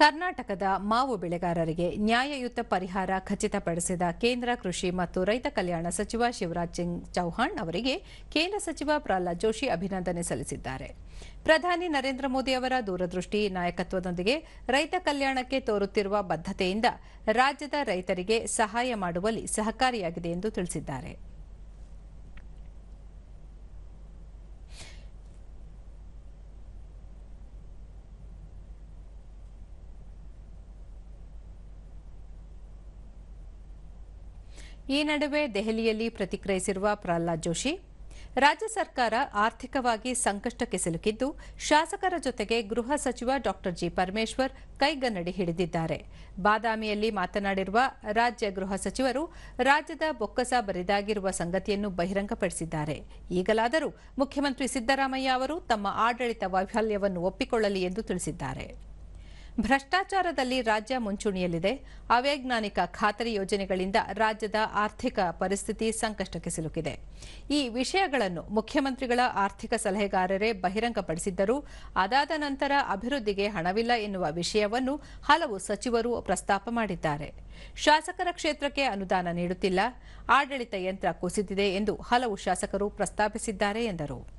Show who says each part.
Speaker 1: ಕರ್ನಾಟಕದ ಮಾವು ಬೆಳೆಗಾರರಿಗೆ ನ್ಯಾಯಯುತ ಪರಿಹಾರ ಖಚಿತಪಡಿಸಿದ ಕೇಂದ್ರ ಕೃಷಿ ಮತ್ತು ರೈತ ಕಲ್ಯಾಣ ಸಚಿವ ಶಿವರಾಜ್ ಸಿಂಗ್ ಚೌಹಾಣ್ ಅವರಿಗೆ ಕೇಂದ್ರ ಸಚಿವ ಪ್ರಹ್ಲಾದ್ ಜೋಶಿ ಅಭಿನಂದನೆ ಸಲ್ಲಿಸಿದ್ದಾರೆ. ಪ್ರಧಾನಿ ನರೇಂದ್ರ ಮೋದಿ ಅವರ ದೂರದೃಷ್ಟಿ ನಾಯಕತ್ವದೊಂದಿಗೆ ರೈತ ಕಲ್ಯಾಣಕ್ಕೆ ತೋರುತ್ತಿರುವ ಬದ್ಧತೆಯಿಂದ ರಾಜ್ಯದ ರೈತರಿಗೆ ಸಹಾಯ ಮಾಡುವಲ್ಲಿ ಸಹಕಾರಿಯಾಗಿದೆ ಎಂದು ತಿಳಿಸಿದ್ದಾರೆ. ಈ ನಡುವೆ ದೆಹಲಿಯಲ್ಲಿ ಪ್ರತಿಕ್ರಿಯಿಸಿರುವ ಪ್ರಹ್ಲಾದ್ ಜೋಶಿ, ರಾಜ್ಯ ಸರ್ಕಾರ ಆರ್ಥಿಕವಾಗಿ ಸಂಕಷ್ಟಕ್ಕೆ ಸಿಲುಕಿದ್ದು, ಶಾಸಕರ ಜೊತೆಗೆ ಗೃಹ ಸಚಿವ ಡಾ ಜಿ ಪರಮೇಶ್ವರ್ ಕೈಗನ್ನಡಿ ಹಿಡಿದಿದ್ದಾರೆ. ಬಾದಾಮಿಯಲ್ಲಿ ಮಾತನಾಡಿರುವ ರಾಜ್ಯ ಗೃಹ ಸಚಿವರು, ರಾಜ್ಯದ ಬೊಕ್ಕಸ ಬರಿದಾಗಿರುವ ಸಂಗತಿಯನ್ನು ಬಹಿರಂಗಪಡಿಸಿದ್ದಾರೆ. ಈಗಲಾದರೂ ಮುಖ್ಯಮಂತ್ರಿ ಸಿದ್ದರಾಮಯ್ಯ ಅವರು ತಮ್ಮ ಆಡಳಿತ ವೈಫಲ್ಯವನ್ನು ಒಪ್ಪಿಕೊಳ್ಳಲಿ ಎಂದು ತಿಳಿಸಿದ್ದಾರೆ. ಭ್ರಷ್ಟಾಚಾರದಲ್ಲಿ ರಾಜ್ಯ ಮುಂಚೂಣಿಯಲ್ಲಿದೆ. ಅವೈಜ್ಞಾನಿಕ ಖಾತರಿ ಯೋಜನೆಗಳಿಂದ ರಾಜ್ಯದ ಆರ್ಥಿಕ ಪರಿಸ್ಥಿತಿ ಸಂಕಷ್ಟಕ್ಕೆ ಸಿಲುಕಿದೆ. ಈ ವಿಷಯಗಳನ್ನು ಮುಖ್ಯಮಂತ್ರಿಗಳ ಆರ್ಥಿಕ ಸಲಹೆಗಾರರೇ ಬಹಿರಂಗಪಡಿಸಿದ್ದರೂ. ಅದಾದ ನಂತರ ಅಭಿವೃದ್ಧಿಗೆ ಹಣವಿಲ್ಲ ಎನ್ನುವ ವಿಷಯವನ್ನು ಹಲವು ಸಚಿವರು ಪ್ರಸ್ತಾಪ ಮಾಡಿದ್ದಾರೆ. ಶಾಸಕರ ಕ್ಷೇತ್ರಕ್ಕೆ ಅನುದಾನ ನೀಡುತ್ತಿಲ್ಲ. ಆಡಳಿತ ಯಂತ್ರ ಕುಸಿದಿದೆ ಎಂದು ಹಲವು ಶಾಸಕರು ಪ್ರಸ್ತಾಪಿಸಿದ್ದಾರೆ ಎಂದರು.